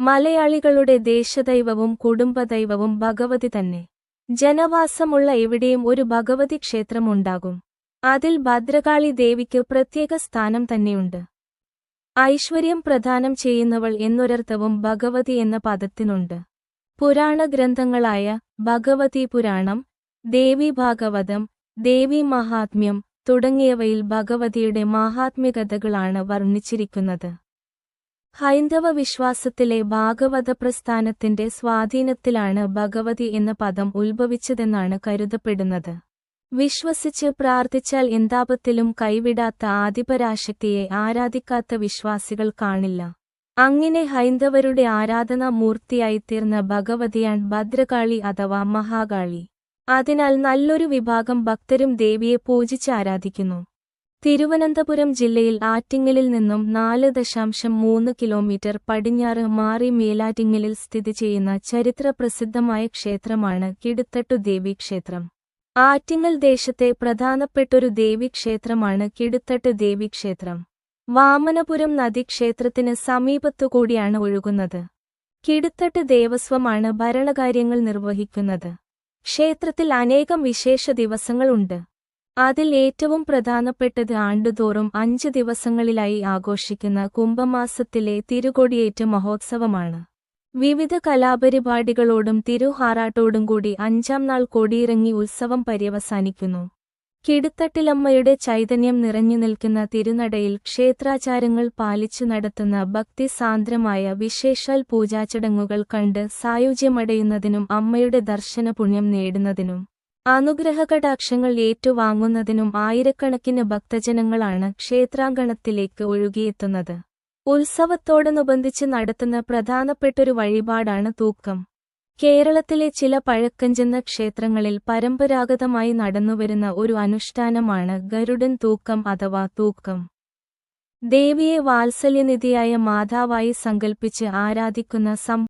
മലയാളികളുടെ ദേശദൈവവും കുടുംബദൈവവും ഭഗവതി തന്നെ. ജനവാസമുള്ള എവിടെയും ഒരു ഭഗവതി ക്ഷേത്രമുണ്ടാകും. അതിൽ ഭദ്രകാളി ദേവിക്ക് പ്രത്യേക സ്ഥാനം തന്നെയുണ്ട്. ഐശ്വര്യം പ്രദാനം ചെയ്യുന്നവൾ എന്നൊരർത്ഥവും ഭഗവതി എന്ന പദത്തിനുണ്ട്. പുരാണ ഗ്രന്ഥങ്ങളായ ഭഗവതി പുരാണം ദേവി ഭാഗവതം ദേവി മഹാത്മ്യം തുടങ്ങിയവയിൽ ഭഗവതിയുടെ മാഹാത്മ്യകഥകളാണ് വർണിച്ചിരിക്കുന്നത്. ഹൈന്ദവ വിശ്വാസത്തിലെ ഭാഗവത പ്രസ്ഥാനത്തിന്റെ സ്വാധീനത്തിലാണ് ഭഗവതി എന്ന പദം ഉത്ഭവിച്ചതെന്നാണ് കരുതപ്പെടുന്നത്. വിശ്വസിച്ച് പ്രാർത്ഥിച്ചാൽ എന്താപത്തിലും കൈവിടാത്ത ആദിപരാശക്തിയെ ആരാധിക്കാത്ത വിശ്വാസികൾ കാണില്ല. അങ്ങനെ ഹൈന്ദവരുടെ ആരാധനാ മൂർത്തിയായിത്തീർന്ന ഭഗവതിയാൻ ഭദ്രകാളി അഥവാ മഹാകാളി. അതിനാൽ നല്ലൊരു വിഭാഗം ഭക്തരും ദേവിയെ പൂജിച്ച് ആരാധിക്കുന്നു. തിരുവനന്തപുരം ജില്ലയിൽ ആറ്റിങ്ങലിൽ നിന്നും നാല് ദശാംശം മൂന്ന് കിലോമീറ്റർ പടിഞ്ഞാറ് മാറി മേലാറ്റിങ്ങലിൽ സ്ഥിതി ചെയ്യുന്ന ചരിത്രപ്രസിദ്ധമായ ക്ഷേത്രമാണ് കിടുത്തട്ടു ദേവീക്ഷേത്രം ആറ്റിങ്ങൽ ദേശത്തെ പ്രധാനപ്പെട്ടൊരു ദേവീക്ഷേത്രമാണ് കിടുത്തട്ട് ദേവീക്ഷേത്രം വാമനപുരം നദി ക്ഷേത്രത്തിന് സമീപത്തുകൂടിയാണ് ഒഴുകുന്നത്. കിടുത്തട്ട് ദേവസ്വമാണ് ഭരണകാര്യങ്ങൾ നിർവഹിക്കുന്നത്. ക്ഷേത്രത്തിൽ അനേകം വിശേഷ ദിവസങ്ങളുണ്ട്. അതിൽ ഏറ്റവും പ്രധാനപ്പെട്ടത് ആണ്ടുതോറും അഞ്ച് ദിവസങ്ങളിലായി ആഘോഷിക്കുന്ന കുംഭമാസത്തിലെ തിരുകൊടിയേറ്റ മഹോത്സവമാണ്. വിവിധ കലാപരിപാടികളോടും തിരുഹാറാട്ടോടും കൂടി അഞ്ചാം നാൾ കൊടിയിറങ്ങി ഉത്സവം പര്യവസാനിക്കുന്നു. കിടുത്തട്ടിലമ്മയുടെ ചൈതന്യം നിറഞ്ഞു നിൽക്കുന്ന തിരുനടയിൽ ക്ഷേത്രാചാരങ്ങൾ പാലിച്ചു നടത്തുന്ന ഭക്തിസാന്ദ്രമായ വിശേഷാൽ പൂജാചടങ്ങുകൾ കണ്ട് സായുജ്യമടയുന്നതിനും അമ്മയുടെ ദർശന പുണ്യം നേടുന്നതിനും അനുഗ്രഹകടാക്ഷങ്ങൾ ഏറ്റുവാങ്ങുന്നതിനും ആയിരക്കണക്കിന് ഭക്തജനങ്ങളാണ് ക്ഷേത്രാങ്കണത്തിലേക്ക് ഒഴുകിയെത്തുന്നത്. ഉത്സവത്തോടനുബന്ധിച്ച് നടത്തുന്ന പ്രധാനപ്പെട്ടൊരു വഴിപാടാണ് തൂക്കം. കേരളത്തിലെ ചില പഴക്കഞ്ചെന്ന ക്ഷേത്രങ്ങളിൽ പരമ്പരാഗതമായി നടന്നുവരുന്ന ഒരു അനുഷ്ഠാനമാണ് ഗരുഡൻ തൂക്കം അഥവാ തൂക്കം. ദേവിയെ വാത്സല്യനിധിയായ മാതാവായി സങ്കൽപ്പിച്ച് ആരാധിക്കുന്ന സം